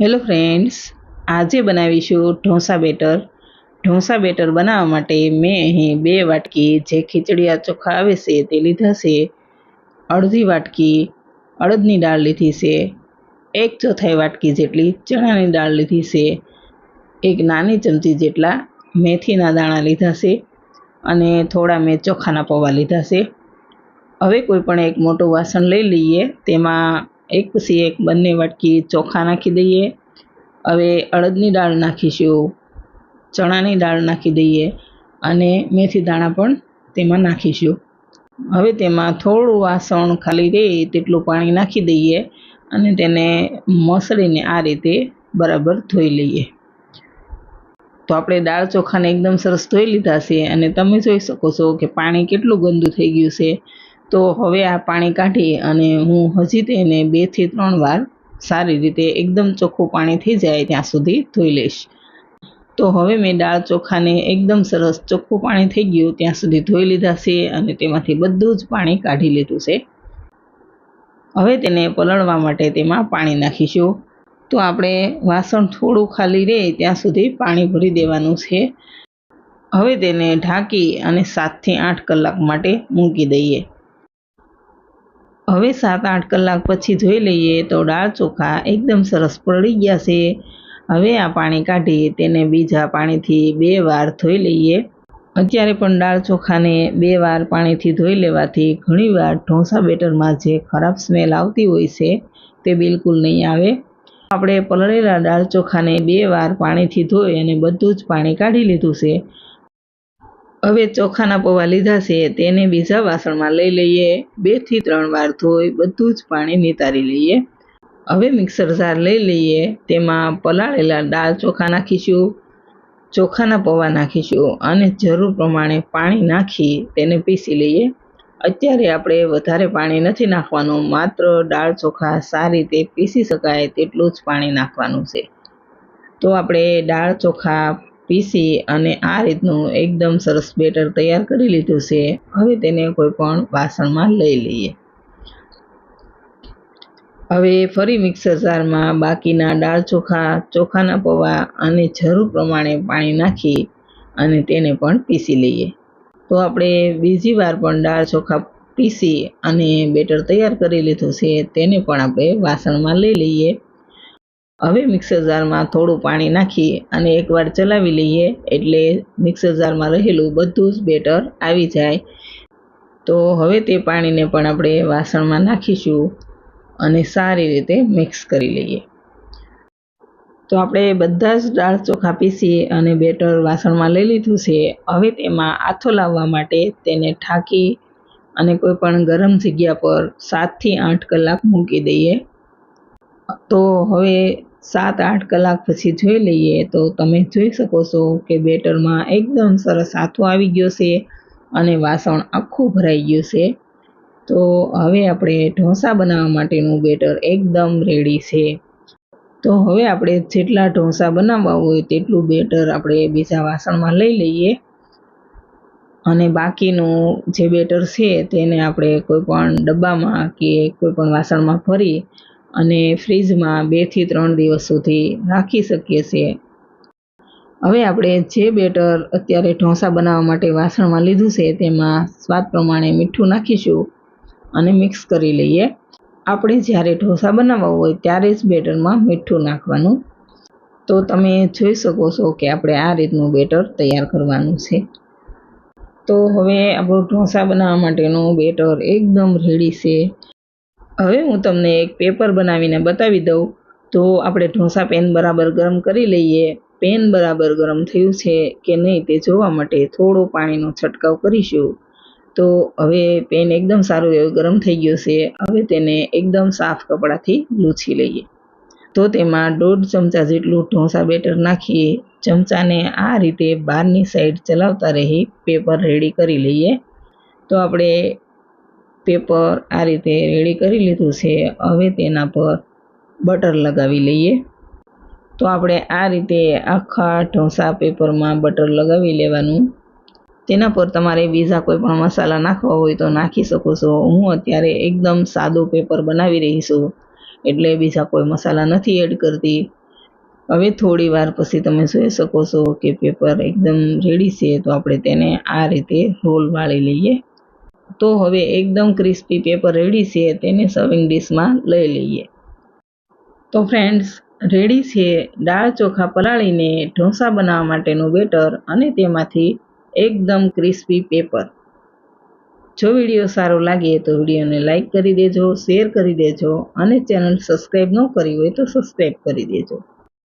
Hello friends આજે બનાવીશું dosa better. Dosa better બનાવવા માટે મેં અહીં બે વાટકી જે ખીચડીયા ચોખા આવે છે તે લીધા છે. અડધી વાટકી અડદની દાળ લીધી છે. એક ચોથાઈ વાટકી જેટલી ચણાની દાળ લીધી છે. એક નાની ચમચી જેટલા મેથીના દાણા લીધા છે અને થોડા મેં ચોખાના પૌવા લીધા છે. હવે કોઈ પણ એક મોટું વાસણ લઈ લઈએ. તેમાં એક પછી એક બંને વાટકી ચોખા નાખી દઈએ. હવે અડદની દાળ નાખીશું, ચણાની દાળ નાખી દઈએ અને મેથી દાણા પણ તેમાં નાખીશું. હવે તેમાં થોડું વાસણ ખાલી રહે તેટલું પાણી નાખી દઈએ અને તેને મસળીને આ રીતે બરાબર ધોઈ લઈએ. તો આપણે દાળ ચોખાને એકદમ સરસ ધોઈ લીધા છે અને તમે જોઈ શકો છો કે પાણી કેટલું ગંદુ થઈ ગયું છે. તો હવે આ પાણી કાઢી અને હું હજી તેને બેથી ત્રણ વાર સારી રીતે એકદમ ચોખ્ખું પાણી થઈ જાય ત્યાં સુધી ધોઈ લઈશ. તો હવે મેં દાળ ચોખાને એકદમ સરસ ચોખ્ખું પાણી થઈ ગયું ત્યાં સુધી ધોઈ લીધા છે અને તેમાંથી બધું જ પાણી કાઢી લીધું છે. હવે તેને પલળવા માટે તેમાં પાણી નાખીશું. તો આપણે વાસણ થોડું ખાલી રહે ત્યાં સુધી પાણી ભરી દેવાનું છે. હવે તેને ઢાંકી અને સાતથી આઠ કલાક માટે મૂકી દઈએ. હવે સાત આઠ કલાક પછી જોઈ લઈએ તો દાળ ચોખા એકદમ સરસ પડી ગયા છે હવે આ પાણી કાઢી તેને બીજા પાણીથી બે વાર ધોઈ લઈએ. અત્યારે પણ દાળ ચોખાને બે વાર પાણીથી ધોઈ લેવાથી ઘણીવાર ઢોંસા બેટરમાં જે ખરાબ સ્મેલ આવતી હોય છે તે બિલકુલ નહીં આવે. આપણે પલળેલા દાળ ચોખાને બે વાર પાણીથી ધોઈ અને બધું જ પાણી કાઢી લીધું છે. હવે ચોખાના પૌવા લીધા છે, તેને બીજા વાસણમાં લઈ લઈએ. બેથી ત્રણ વાર ધોઈ બધું જ પાણી નિતારી લઈએ. હવે મિક્સર જાર લઈ લઈએ. તેમાં પલાળેલા દાળ ચોખા નાખીશું, ચોખાના પૌવા નાખીશું અને જરૂર પ્રમાણે પાણી નાખી તેને પીસી લઈએ. અત્યારે આપણે વધારે પાણી નથી નાખવાનું, માત્ર દાળ ચોખા સારી રીતે પીસી શકાય તેટલું જ પાણી નાખવાનું છે. તો આપણે દાળ ચોખા પીસી અને આ રીતનું એકદમ સરસ બેટર તૈયાર કરી લીધું છે. હવે તેને કોઈ પણ વાસણમાં લઈ લઈએ. હવે ફરી મિક્સર જારમાં બાકીના દાળ ચોખા, ચોખાના પૌવા અને જરૂર પ્રમાણે પાણી નાખી અને તેને પણ પીસી લઈએ. તો આપણે બીજી વાર પણ દાળ ચોખા પીસી અને બેટર તૈયાર કરી લીધું છે તેને પણ આપણે વાસણમાં લઈ લઈએ. હવે મિક્સર જારમાં થોડું પાણી નાખી અને એકવાર ચલાવી લઈએ એટલે મિક્સર જારમાં રહેલું બધું જ બેટર આવી જાય. તો હવે તે પાણીને પણ આપણે વાસણમાં નાખીશું અને સારી રીતે મિક્સ કરી લઈએ. તો આપણે બધા જ દાળ ચોખા પીસી અને બેટર વાસણમાં લઈ લીધું છે. હવે તેમાં આથો લાવવા માટે તેને ઠાકી અને કોઈ પણ ગરમ જગ્યા પર સાતથી આઠ કલાક મૂકી દઈએ. તો હવે સાત આઠ કલાક પછી જોઈ લઈએ તો તમે જોઈ શકો છો કે બેટરમાં એકદમ સરસ આથો આવી ગયો છે અને વાસણ આખું ભરાઈ ગયું છે. તો હવે આપણે ઢોસા બનાવવા માટેનું બેટર એકદમ રેડી છે. તો હવે આપણે જેટલા ઢોસા બનાવવા હોય તેટલું બેટર આપણે બીજા વાસણમાં લઈ લઈએ. અને બાકીનું જે બેટર છે તેને આપણે કોઈ પણ ડબ્બામાં કે કોઈ પણ વાસણમાં ભરી અને ફ્રીજમાં બેથી ત્રણ દિવસ સુધી રાખી શકીએ છીએ. હવે આપણે જે બેટર અત્યારે ઢોસા બનાવવા માટે વાસણમાં લીધું છે તેમાં સ્વાદ પ્રમાણે મીઠું નાખીશું અને મિક્સ કરી લઈએ. આપણે જ્યારે ઢોસા બનાવવા હોય ત્યારે જ બેટરમાં મીઠું નાખવાનું. તો તમે જોઈ શકો છો કે આપણે આ રીતનું બેટર તૈયાર કરવાનું છે. તો હવે આપણું ઢોસા બનાવવા માટેનું બેટર એકદમ રેડી છે. હવે હું તમને એક પેપર બનાવીને બતાવી દઉં. તો આપણે ઢોસા પેન બરાબર ગરમ કરી લઈએ. પેન બરાબર ગરમ થયું છે કે નહીં તે જોવા માટે થોડો પાણીનો છંટકાવ કરીશું. તો હવે પેન એકદમ સારું એવું ગરમ થઈ ગયું છે. હવે તેને એકદમ સાફ કપડાથી લૂછી લઈએ. તો તેમાં દોઢ ચમચા જેટલું ઢોસા બેટર નાખી ચમચાને આ રીતે બહારની સાઈડ ચલાવતા રહી પેપર રેડી કરી લઈએ. તો આપણે પેપર આ રીતે રેડી કરી લીધું છે. હવે તેના પર બટર લગાવી લઈએ. તો આપણે આ રીતે આખા ઢોસા પેપરમાં બટર લગાવી લેવાનું. તેના પર તમારે બીજા કોઈ પણ મસાલા નાખવા હોય તો નાખી શકો છો. હું અત્યારે એકદમ સાદું પેપર બનાવી રહી છું, એટલે બીજા કોઈ મસાલા નથી એડ કરતી. હવે થોડી વાર પછી તમે જોઈ શકો છો કે પેપર એકદમ રેડી છે, તો આપણે તેને આ રીતે રોલ વાળી લઈએ. તો હવે એકદમ ક્રિસ્પી પેપર રેડી છે, તેને સર્વિંગ ડીશમાં લઈ લઈએ. તો ફ્રેન્ડ્સ રેડી છે દાળ ચોખા પલાળીને ઢોસા બનાવવા માટેનું બેટર અને તેમાંથી એકદમ ક્રિસ્પી પેપર જો વીડિયો સારો લાગે તો વિડીયોને લાઇક કરી દેજો શેર કરી દેજો અને ચેનલ સબસ્ક્રાઈબ ન કરી હોય તો સબસ્ક્રાઈબ કરી દેજો.